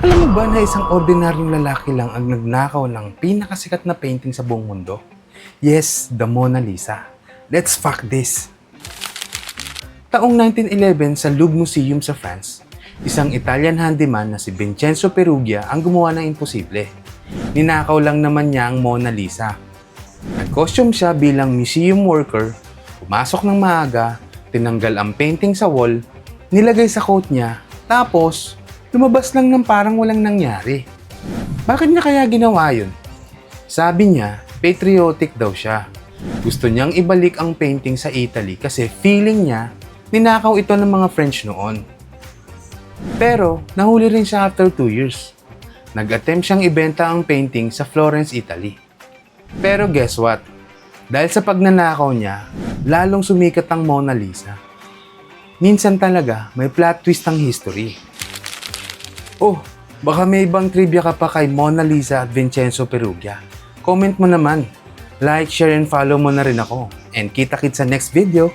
Alam mo ba na isang ordinaryong lalaki lang ang nagnakaw ng pinakasikat na painting sa buong mundo? Yes, the Mona Lisa. Let's fuck this! Taong 1911 sa Louvre Museum sa France, isang Italian handyman na si Vincenzo Perugia ang gumawa ng imposible. Ninakaw lang naman niya ang Mona Lisa. Nag-costume siya bilang museum worker, pumasok ng maaga, tinanggal ang painting sa wall, nilagay sa coat niya, tapos lumabas lang ng parang walang nangyari. Bakit niya kaya ginawa yun? Sabi niya, patriotic daw siya. Gusto niyang ibalik ang painting sa Italy kasi feeling niya, ninakaw ito ng mga French noon. Pero, nahuli rin siya after 2 years. Nag-attempt siyang ibenta ang painting sa Florence, Italy. Pero guess what? Dahil sa pagnanakaw niya, lalong sumikat ang Mona Lisa. Minsan talaga, may plot twist ang history. Oh, baka may ibang trivia ka pa kay Mona Lisa at Vincenzo Perugia. Comment mo naman. Like, share, and follow mo na rin ako. And kita-kits sa next video.